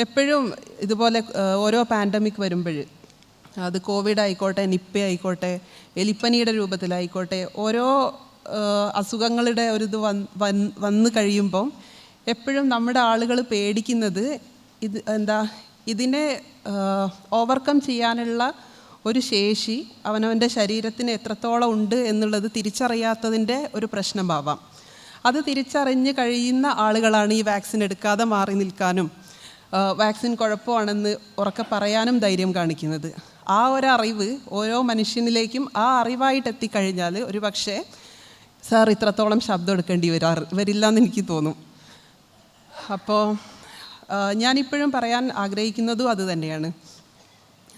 എപ്പോഴും ഇതുപോലെ ഓരോ പാൻഡമിക് വരുമ്പോൾ അത് കോവിഡ് ആയിക്കോട്ടെ നിപ്പ ആയിക്കോട്ടെ എലിപ്പനിയുടെ രൂപത്തിലായിക്കോട്ടെ ഓരോ അസുഖങ്ങളുടെ ഒരു ഇത് വന്ന് കഴിയുമ്പം എപ്പോഴും നമ്മുടെ ആളുകൾ പേടിക്കുന്നത് ഇത് എന്താ ഇതിനെ ഓവർകം ചെയ്യാനുള്ള ഒരു ശേഷി അവനവന്റെ ശരീരത്തിന് എത്രത്തോളം ഉണ്ട് എന്നുള്ളത് തിരിച്ചറിയാത്തതിന്റെ ഒരു പ്രശ്നമാവാം. അത് തിരിച്ചറിഞ്ഞ് കഴിയുന്ന ആളുകളാണ് ഈ വാക്സിൻ എടുക്കാതെ മാറി നിൽക്കാനും വാക്സിൻ കുഴപ്പമാണെന്ന് ഉറക്കെ പറയാനും ധൈര്യം കാണിക്കുന്നത്. ആ ഒരു അറിവ് ഓരോ മനുഷ്യനിലേക്കും ആ അറിവായിട്ട് എത്തിക്കഴിഞ്ഞാൽ ഒരു പക്ഷേ സാർ ഇത്രത്തോളം ശബ്ദം എടുക്കേണ്ടി വരാ വരില്ല എന്ന് എനിക്ക് തോന്നും. അപ്പോൾ ഞാനിപ്പോഴും പറയാൻ ആഗ്രഹിക്കുന്നതും അതുതന്നെയാണ്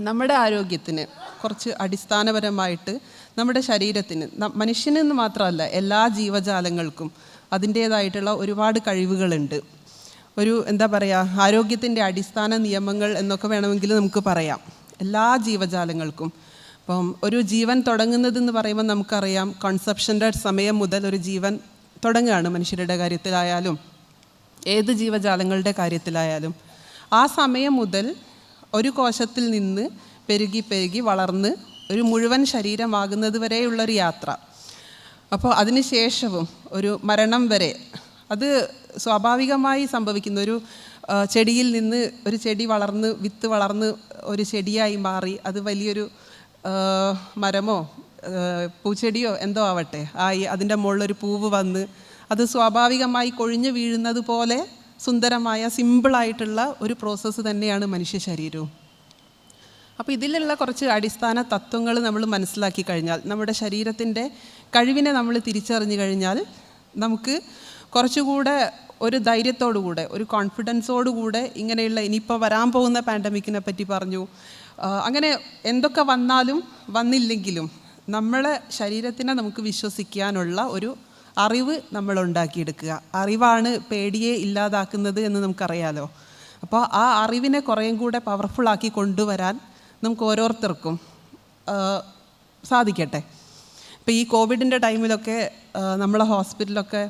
നമ്മുടെ ആരോഗ്യത്തിന് കുറച്ച് അടിസ്ഥാനപരമായിട്ട് നമ്മുടെ ശരീരത്തിന് മനുഷ്യനെന്ന് മാത്രമല്ല എല്ലാ ജീവജാലങ്ങൾക്കും അതിന്റേതായിട്ടുള്ള ഒരുപാട് കഴിവുകളുണ്ട്. ഒരു എന്താ പറയുക ആരോഗ്യത്തിന്റെ അടിസ്ഥാന നിയമങ്ങൾ എന്നൊക്കെ വേണമെങ്കിൽ നമുക്ക് പറയാം. എല്ലാ ജീവജാലങ്ങൾക്കും. അപ്പം ഒരു ജീവൻ തുടങ്ങുന്നതെന്ന് പറയുമ്പോൾ നമുക്കറിയാം കൺസെപ്ഷന്റെ സമയം മുതൽ ഒരു ജീവൻ തുടങ്ങുകയാണ് മനുഷ്യരുടെ കാര്യത്തിലായാലും ഏത് ജീവജാലങ്ങളുടെ കാര്യത്തിലായാലും. ആ സമയം മുതൽ ഒരു കോശത്തിൽ നിന്ന് പെരുകി പെരുകി വളർന്ന് ഒരു മുഴുവൻ ശരീരമാകുന്നത് വരെയുള്ളൊരു യാത്ര. അപ്പോൾ അതിനുശേഷവും ഒരു മരണം വരെ അത് സ്വാഭാവികമായി സംഭവിക്കുന്ന ഒരു ചെടിയിൽ നിന്ന് ഒരു ചെടി വളർന്ന് വിത്ത് വളർന്ന് ഒരു ചെടിയായി മാറി അത് വലിയൊരു മരമോ പൂച്ചെടിയോ എന്തോ ആവട്ടെ ആയി അതിന്റെ മുകളിലൊരു പൂവ് വന്ന് അത് സ്വാഭാവികമായി കൊഴിഞ്ഞു വീഴുന്നത് പോലെ സുന്ദരമായ സിമ്പിളായിട്ടുള്ള ഒരു പ്രോസസ്സ് തന്നെയാണ് മനുഷ്യ ശരീരവും. അപ്പോൾ ഇതിലുള്ള കുറച്ച് അടിസ്ഥാന തത്വങ്ങൾ നമ്മൾ മനസ്സിലാക്കി കഴിഞ്ഞാൽ നമ്മുടെ ശരീരത്തിന്റെ കഴിവിനെ നമ്മൾ തിരിച്ചറിഞ്ഞു കഴിഞ്ഞാൽ നമുക്ക് കുറച്ചുകൂടെ ഒരു ധൈര്യത്തോടുകൂടെ ഒരു കോൺഫിഡൻസോടുകൂടെ ഇങ്ങനെയുള്ള ഇനിയിപ്പോൾ വരാൻ പോകുന്ന പാൻഡമിക്കിനെ പറ്റി പറഞ്ഞു. അങ്ങനെ എന്തൊക്കെ വന്നാലും വന്നില്ലെങ്കിലും നമ്മളെ ശരീരത്തിനെ നമുക്ക് വിശ്വസിക്കാനുള്ള ഒരു അറിവ് നമ്മൾ ഉണ്ടാക്കിയെടുക്കുക. അറിവാണ് പേടിയെ ഇല്ലാതാക്കുന്നത് എന്ന് നമുക്കറിയാലോ. അപ്പോൾ ആ അറിവിനെ കുറേയും കൂടെ പവർഫുള്ളാക്കി കൊണ്ടുവരാൻ നമുക്ക് ഓരോരുത്തർക്കും സാധിക്കട്ടെ. ഇപ്പോൾ ഈ കോവിഡിന്റെ ടൈമിലൊക്കെ നമ്മളെ ഹോസ്പിറ്റലൊക്കെ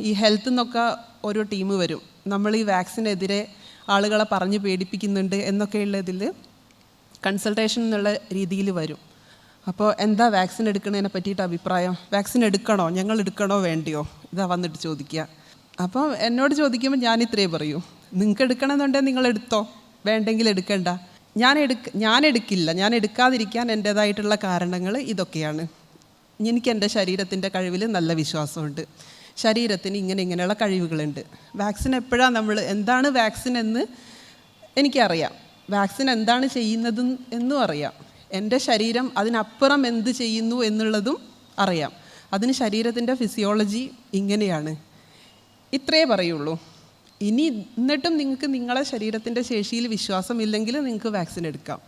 ഈ ഹെൽത്ത് നിന്നൊക്കെ ഓരോ ടീം വരും. നമ്മൾ ഈ വാക്സിനെതിരെ ആളുകളെ പറഞ്ഞ് പേടിപ്പിക്കുന്നുണ്ട് എന്നൊക്കെയുള്ളതിൽ കൺസൾട്ടേഷൻ എന്നുള്ള രീതിയിൽ വരും. അപ്പോൾ എന്താ വാക്സിൻ എടുക്കുന്നതിനെ പറ്റിയിട്ട് അഭിപ്രായം? വാക്സിൻ എടുക്കണോ? ഞങ്ങൾ എടുക്കണോ വേണ്ടിയോ? ഇതാ വന്നിട്ട് ചോദിക്കുക. അപ്പോൾ എന്നോട് ചോദിക്കുമ്പോൾ ഞാൻ ഇത്രേ പറയൂ. നിങ്ങൾക്ക് എടുക്കണമെന്നുണ്ടെങ്കിൽ നിങ്ങൾ എടുത്തോ? വേണ്ടെങ്കിൽ എടുക്കണ്ട. ഞാൻ എടുക്ക ഞാൻ എടുക്കില്ല. ഞാൻ എടുക്കാതിരിക്കാൻ എന്റേതായിട്ടുള്ള കാരണങ്ങൾ ഇതൊക്കെയാണ്. എനിക്ക് എന്റെ ശരീരത്തിന്റെ കഴിവിൽ നല്ല വിശ്വാസമുണ്ട്. ശരീരത്തിന് ഇങ്ങനെ ഇങ്ങനെയുള്ള കഴിവുകളുണ്ട്. വാക്സിൻ എപ്പോഴാണ് നമ്മൾ എന്താണ് വാക്സിൻ എന്ന് എനിക്കറിയാം. വാക്സിൻ എന്താണ് ചെയ്യുന്നത് എന്നും അറിയാം. എന്റെ ശരീരം അതിനപ്പുറം എന്ത് ചെയ്യുന്നു എന്നുള്ളതും അറിയാം. അതിന് ശരീരത്തിന്റെ ഫിസിയോളജി ഇങ്ങനെയാണ്. ഇത്രേ പറയുള്ളൂ. ഇനി എന്നിട്ടും നിങ്ങൾക്ക് നിങ്ങളെ ശരീരത്തിന്റെ ശേഷിയിൽ വിശ്വാസമില്ലെങ്കിൽ നിങ്ങൾക്ക് വാക്സിൻ എടുക്കാം.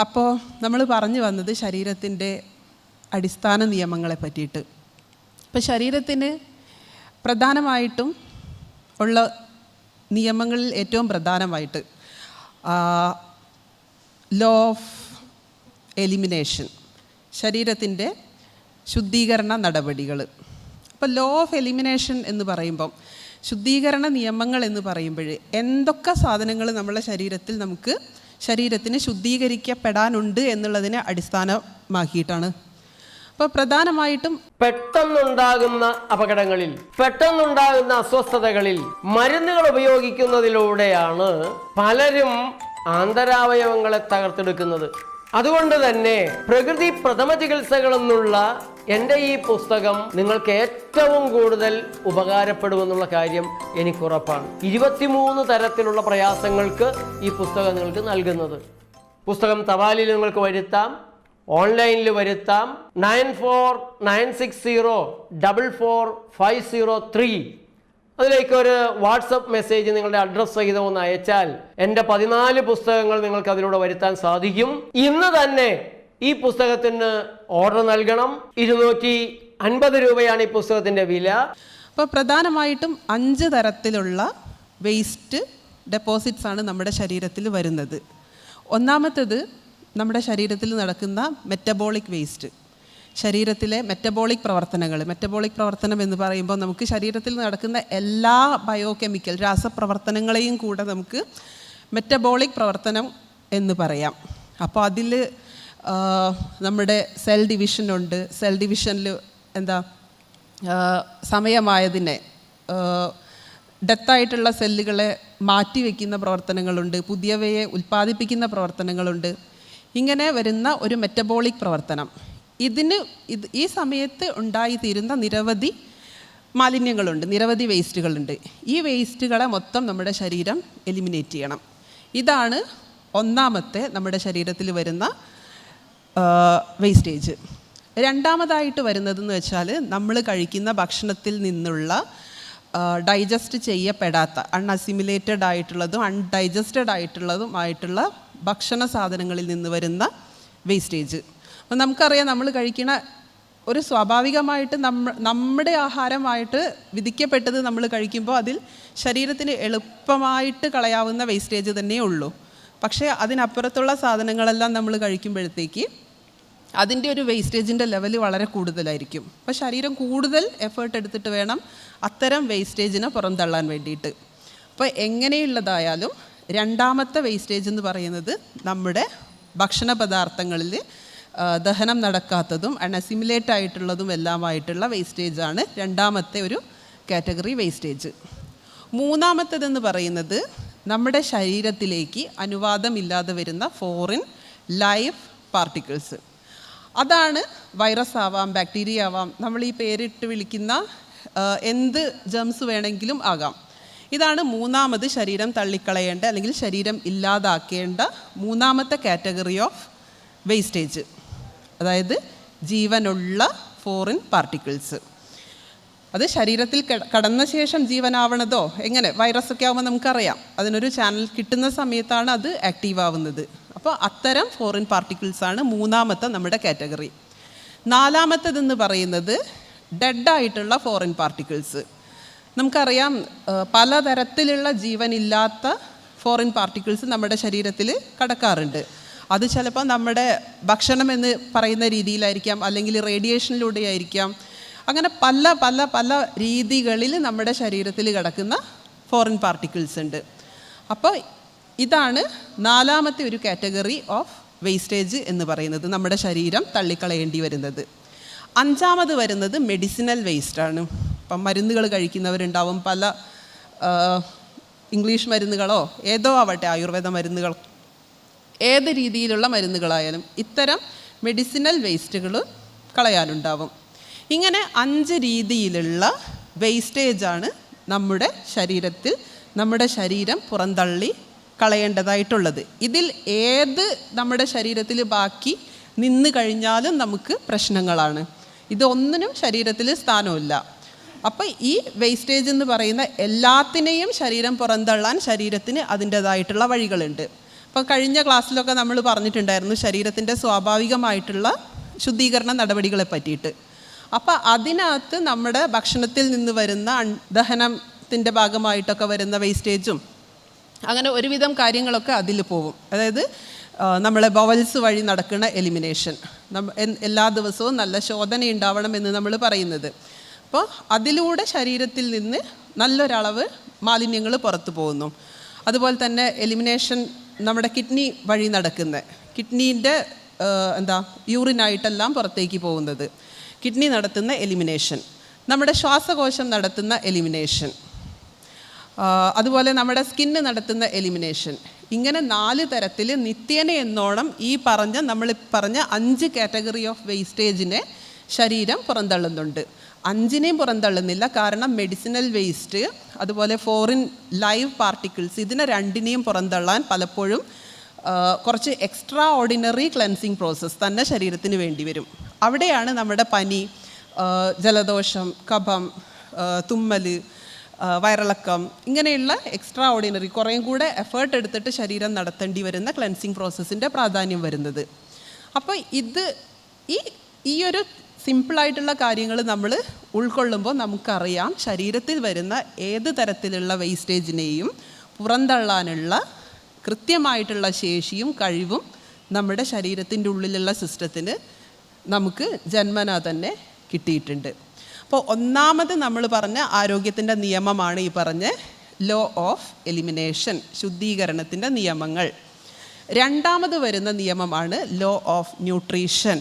അപ്പോൾ നമ്മൾ പറഞ്ഞു വന്നത് ശരീരത്തിന്റെ അടിസ്ഥാന നിയമങ്ങളെ പറ്റിയിട്ട്. ഇപ്പോൾ ശരീരത്തിന് പ്രധാനമായിട്ടും ഉള്ള നിയമങ്ങളിൽ ഏറ്റവും പ്രധാനമായിട്ട് ലോ ഓഫ് എലിമിനേഷൻ ശരീരത്തിന്റെ ശുദ്ധീകരണ നടപടികൾ അപ്പോൾ ലോ ഓഫ് എലിമിനേഷൻ എന്ന് പറയുമ്പം ശുദ്ധീകരണ നിയമങ്ങൾ എന്ന് പറയുമ്പോൾ എന്തൊക്കെ സാധനങ്ങൾ നമ്മളെ ശരീരത്തിൽ നമുക്ക് ശരീരത്തിന് ശുദ്ധീകരിക്കപ്പെടാനുണ്ട് എന്നുള്ളതിനെ അടിസ്ഥാനമാക്കിയിട്ടാണ് അപ്പോൾ പ്രധാനമായിട്ടും പെട്ടെന്നുണ്ടാകുന്ന അപകടങ്ങളിൽ പെട്ടെന്നുണ്ടാകുന്ന അസ്വസ്ഥതകളിൽ മരുന്നുകൾ ഉപയോഗിക്കുന്നതിലൂടെയാണ് പലരും ആന്തരാവയവങ്ങളെ തകർത്തെടുക്കുന്നത്. അതുകൊണ്ട് തന്നെ പ്രകൃതി പ്രഥമ ചികിത്സകൾ എന്നുള്ള എന്റെ ഈ പുസ്തകം നിങ്ങൾക്ക് ഏറ്റവും കൂടുതൽ ഉപകാരപ്പെടുമെന്നുള്ള കാര്യം എനിക്കുറപ്പാണ് ഇരുപത്തിമൂന്ന് തരത്തിലുള്ള പ്രയാസങ്ങൾക്ക് ഈ പുസ്തകം നിങ്ങൾക്ക് നൽകുന്നത്. പുസ്തകം തപാലിൽ നിങ്ങൾക്ക് വരുത്താം. ഓൺലൈനിൽ വരുത്താം. Nine four nine six zero double four five zero three. അതിലേക്ക് ഒരു വാട്സപ്പ് മെസ്സേജ് നിങ്ങളുടെ അഡ്രസ്സ് സഹിതം ഒന്ന് അയച്ചാൽ എന്റെ പതിനാല് പുസ്തകങ്ങൾ നിങ്ങൾക്ക് അതിലൂടെ വരുത്താൻ സാധിക്കും. ഇന്ന് തന്നെ ഈ പുസ്തകത്തിന് ഓർഡർ നൽകണം. ഇരുന്നൂറ്റി അൻപത് രൂപയാണ് ഈ പുസ്തകത്തിന്റെ വില. അപ്പോൾ പ്രധാനമായിട്ടും അഞ്ച് തരത്തിലുള്ള വേസ്റ്റ് ഡെപ്പോസിറ്റ്സ് ആണ് നമ്മുടെ ശരീരത്തിൽ വരുന്നത്. ഒന്നാമത്തേത് നമ്മുടെ ശരീരത്തിൽ നടക്കുന്ന മെറ്റബോളിക് വേസ്റ്റ് ശരീരത്തിലെ മെറ്റബോളിക് പ്രവർത്തനങ്ങൾ മെറ്റബോളിക് പ്രവർത്തനം എന്ന് പറയുമ്പോൾ നമുക്ക് ശരീരത്തിൽ നടക്കുന്ന എല്ലാ ബയോകെമിക്കൽ രാസപ്രവർത്തനങ്ങളെയും കൂടെ നമുക്ക് മെറ്റബോളിക് പ്രവർത്തനം എന്ന് പറയാം. അപ്പോൾ അതിൽ നമ്മുടെ സെൽ ഡിവിഷനുണ്ട് സെൽ ഡിവിഷനിൽ എന്താ സമയമായതിനെ ഡെത്തായിട്ടുള്ള സെല്ലുകളെ മാറ്റിവെക്കുന്ന പ്രവർത്തനങ്ങളുണ്ട്. പുതിയവയെ ഉൽപ്പാദിപ്പിക്കുന്ന പ്രവർത്തനങ്ങളുണ്ട്. ഇങ്ങനെ വരുന്ന ഒരു മെറ്റബോളിക് പ്രവർത്തനം. ഇതിന് ഇത് ഈ സമയത്ത് ഉണ്ടായിത്തീരുന്ന നിരവധി മാലിന്യങ്ങളുണ്ട് നിരവധി വേസ്റ്റുകളുണ്ട്. ഈ വേസ്റ്റുകളെ മൊത്തം നമ്മുടെ ശരീരം എലിമിനേറ്റ് ചെയ്യണം. ഇതാണ് ഒന്നാമത്തെ നമ്മുടെ ശരീരത്തിൽ വരുന്ന വേസ്റ്റേജ് രണ്ടാമതായിട്ട് വരുന്നതെന്ന് വെച്ചാൽ നമ്മൾ കഴിക്കുന്ന ഭക്ഷണത്തിൽ നിന്നുള്ള ഡൈജസ്റ്റ് ചെയ്യപ്പെടാത്ത അൺഅസിമുലേറ്റഡ് ആയിട്ടുള്ളതും അൺഡൈജസ്റ്റഡ് ആയിട്ടുള്ളതുമായിട്ടുള്ള ഭക്ഷണ സാധനങ്ങളിൽ നിന്ന് വരുന്ന വേസ്റ്റേജ് അപ്പം നമുക്കറിയാം നമ്മൾ കഴിക്കുന്ന ഒരു സ്വാഭാവികമായിട്ട് നമ്മ നമ്മുടെ ആഹാരമായിട്ട് വിധിക്കപ്പെട്ടത് നമ്മൾ കഴിക്കുമ്പോൾ അതിൽ ശരീരത്തിന് എളുപ്പമായിട്ട് കളയാവുന്ന വേസ്റ്റേജ് തന്നെ ഉള്ളൂ. പക്ഷേ അതിനപ്പുറത്തുള്ള സാധനങ്ങളെല്ലാം നമ്മൾ കഴിക്കുമ്പോഴത്തേക്ക് അതിന്റെ ഒരു വേസ്റ്റേജിന്റെ ലെവൽ വളരെ കൂടുതലായിരിക്കും. അപ്പോൾ ശരീരം കൂടുതൽ എഫേർട്ട് എടുത്തിട്ട് വേണം അത്തരം വേസ്റ്റേജിനെ പുറന്തള്ളാൻ വേണ്ടിയിട്ട്. അപ്പോൾ എങ്ങനെയുള്ളതായാലും രണ്ടാമത്തെ വേസ്റ്റേജ് എന്ന് പറയുന്നത് നമ്മുടെ ഭക്ഷണ പദാർത്ഥങ്ങളിൽ ദഹനം നടക്കാത്തതും അൺഅസിമുലേറ്റ് ആയിട്ടുള്ളതും എല്ലാമായിട്ടുള്ള വേസ്റ്റേജാണ് രണ്ടാമത്തെ ഒരു കാറ്റഗറി വേസ്റ്റേജ് മൂന്നാമത്തേതെന്ന് പറയുന്നത് നമ്മുടെ ശരീരത്തിലേക്ക് അനുവാദമില്ലാതെ വരുന്ന ഫോറിൻ ലൈഫ് പാർട്ടിക്കിൾസ് അതാണ് വൈറസ് ആവാം ബാക്ടീരിയ ആവാം നമ്മൾ ഈ പേരിട്ട് വിളിക്കുന്ന എന്ത് ജംസ് വേണമെങ്കിലും ആകാം. ഇതാണ് മൂന്നാമത് ശരീരം തള്ളിക്കളയേണ്ട അല്ലെങ്കിൽ ശരീരം ഇല്ലാതാക്കേണ്ട മൂന്നാമത്തെ കാറ്റഗറി ഓഫ് വേസ്റ്റേജ് അതായത് ജീവനുള്ള ഫോറിൻ പാർട്ടിക്കിൾസ് അത് ശരീരത്തിൽ കടന്ന ശേഷം ജീവനാവണതോ? എങ്ങനെ? വൈറസ് ഒക്കെ ആകുമ്പോൾ നമുക്കറിയാം. അതിനൊരു ചാനൽ കിട്ടുന്ന സമയത്താണ് അത് ആക്റ്റീവ് ആവുന്നത്. അപ്പോൾ അത്തരം ഫോറിൻ പാർട്ടിക്കിൾസ് ആണ് മൂന്നാമത്തെ നമ്മുടെ കാറ്റഗറി. നാലാമത്തേതെന്ന് പറയുന്നത് ഡെഡായിട്ടുള്ള ഫോറിൻ പാർട്ടിക്കിൾസ് നമുക്കറിയാം പലതരത്തിലുള്ള ജീവനില്ലാത്ത ഫോറിൻ പാർട്ടിക്കിൾസ് നമ്മുടെ ശരീരത്തിൽ കടക്കാറുണ്ട്. അത് ചിലപ്പോൾ നമ്മുടെ ഭക്ഷണം എന്ന് പറയുന്ന രീതിയിലായിരിക്കാം അല്ലെങ്കിൽ റേഡിയേഷനിലൂടെ ആയിരിക്കാം അങ്ങനെ പല പല പല രീതികളിൽ നമ്മുടെ ശരീരത്തിൽ കിടക്കുന്ന ഫോറിൻ പാർട്ടിക്കിൾസ് ഉണ്ട്. അപ്പോൾ ഇതാണ് നാലാമത്തെ ഒരു കാറ്റഗറി ഓഫ് വേസ്റ്റേജ് എന്ന് പറയുന്നത് നമ്മുടെ ശരീരം തള്ളിക്കളയേണ്ടി വരുന്നത്. അഞ്ചാമത് വരുന്നത് മെഡിസിനൽ വേസ്റ്റാണ് ഇപ്പം മരുന്നുകൾ കഴിക്കുന്നവരുണ്ടാവും. പല ഇംഗ്ലീഷ് മരുന്നുകളോ ഏതോ ആവട്ടെ ആയുർവേദ മരുന്നുകൾ ഏത് രീതിയിലുള്ള മരുന്നുകളായാലും ഇത്തരം മെഡിസിനൽ വേസ്റ്റുകൾ കളയാനുണ്ടാവും. ഇങ്ങനെ അഞ്ച് രീതിയിലുള്ള വേസ്റ്റേജാണ് നമ്മുടെ ശരീരത്തിൽ നമ്മുടെ ശരീരം പുറന്തള്ളി കളയേണ്ടതായിട്ടുള്ളത്. ഇതിൽ ഏത് നമ്മുടെ ശരീരത്തിൽ ബാക്കി നിന്ന് കഴിഞ്ഞാലും നമുക്ക് പ്രശ്നങ്ങളാണ്. ഇതൊന്നിനും ശരീരത്തിൽ സ്ഥാനമില്ല. അപ്പോൾ ഈ വേസ്റ്റേജ് എന്ന് പറയുന്ന എല്ലാത്തിനെയും ശരീരം പുറന്തള്ളാൻ ശരീരത്തിന് അതിന്റെതായിട്ടുള്ള വഴികളുണ്ട്. അപ്പോൾ കഴിഞ്ഞ ക്ലാസ്സിലൊക്കെ നമ്മൾ പറഞ്ഞിട്ടുണ്ടായിരുന്നു ശരീരത്തിന്റെ സ്വാഭാവികമായിട്ടുള്ള ശുദ്ധീകരണ നടപടികളെ പറ്റിയിട്ട്. അപ്പോൾ അതിനകത്ത് നമ്മുടെ ഭക്ഷണത്തിൽ നിന്ന് വരുന്ന ദഹനത്തിന്റെ ഭാഗമായിട്ടൊക്കെ വരുന്ന വേസ്റ്റേജും അങ്ങനെ ഒരുവിധം കാര്യങ്ങളൊക്കെ അതിൽ പോവും. അതായത് നമ്മളെ ബവൽസ് വഴി നടക്കുന്ന എലിമിനേഷൻ എല്ലാ ദിവസവും നല്ല ശോധന ഉണ്ടാവണം എന്ന് നമ്മൾ പറയുന്നത്. അപ്പോൾ അതിലൂടെ ശരീരത്തിൽ നിന്ന് നല്ലൊരളവ് മാലിന്യങ്ങൾ പുറത്തു പോകുന്നു. അതുപോലെ തന്നെ എലിമിനേഷൻ നമ്മുടെ കിഡ്നി വഴി നടക്കുന്നത് കിഡ്നീന്റെ എന്താ യൂറിനായിട്ടെല്ലാം പുറത്തേക്ക് പോകുന്നത്. കിഡ്നി നടത്തുന്ന എലിമിനേഷൻ നമ്മുടെ ശ്വാസകോശം നടത്തുന്ന എലിമിനേഷൻ അതുപോലെ നമ്മുടെ സ്കിന്ന് നടത്തുന്ന എലിമിനേഷൻ ഇങ്ങനെ നാല് തരത്തിൽ നിത്യേന എന്നോണം ഈ പറഞ്ഞ നമ്മൾ പറഞ്ഞ അഞ്ച് കാറ്റഗറി ഓഫ് വേസ്റ്റേജിനെ ശരീരം പുറന്തള്ളുന്നുണ്ട്. അഞ്ചിനെയും പുറന്തള്ളുന്നില്ല. കാരണം മെഡിസിനൽ വേസ്റ്റ് അതുപോലെ ഫോറിൻ ലൈവ് പാർട്ടിക്കിൾസ് ഇതിനെ രണ്ടിനെയും പുറന്തള്ളാൻ പലപ്പോഴും കുറച്ച് എക്സ്ട്രാ ഓർഡിനറി ക്ലെൻസിങ് പ്രോസസ്സ് തന്നെ ശരീരത്തിന് വേണ്ടി വരും. അവിടെയാണ് നമ്മുടെ പനി ജലദോഷം കഫം തുമ്മൽ വയറിളക്കം ഇങ്ങനെയുള്ള എക്സ്ട്രാ ഓർഡിനറി കുറേയും കൂടെ എഫേർട്ട് എടുത്തിട്ട് ശരീരം നടത്തേണ്ടി വരുന്ന ക്ലെൻസിങ് പ്രോസസ്സിന്റെ പ്രാധാന്യം വരുന്നത്. അപ്പോൾ ഇത് ഈ ഈ ഒരു സിമ്പിളായിട്ടുള്ള കാര്യങ്ങൾ നമ്മൾ ഉൾക്കൊള്ളുമ്പോൾ നമുക്കറിയാം ശരീരത്തിൽ വരുന്ന ഏത് തരത്തിലുള്ള വേസ്റ്റേജിനെയും പുറന്തള്ളാനുള്ള കൃത്യമായിട്ടുള്ള ശേഷിയും കഴിവും നമ്മുടെ ശരീരത്തിന്റെ ഉള്ളിലുള്ള സിസ്റ്റത്തിന് നമുക്ക് ജന്മന തന്നെ കിട്ടിയിട്ടുണ്ട്. അപ്പോൾ ഒന്നാമത് നമ്മൾ പറഞ്ഞ ആരോഗ്യത്തിന്റെ നിയമമാണ് ഈ പറഞ്ഞ ലോ ഓഫ് എലിമിനേഷൻ ശുദ്ധീകരണത്തിന്റെ നിയമങ്ങൾ. രണ്ടാമത് വരുന്ന നിയമമാണ് ലോ ഓഫ് ന്യൂട്രീഷൻ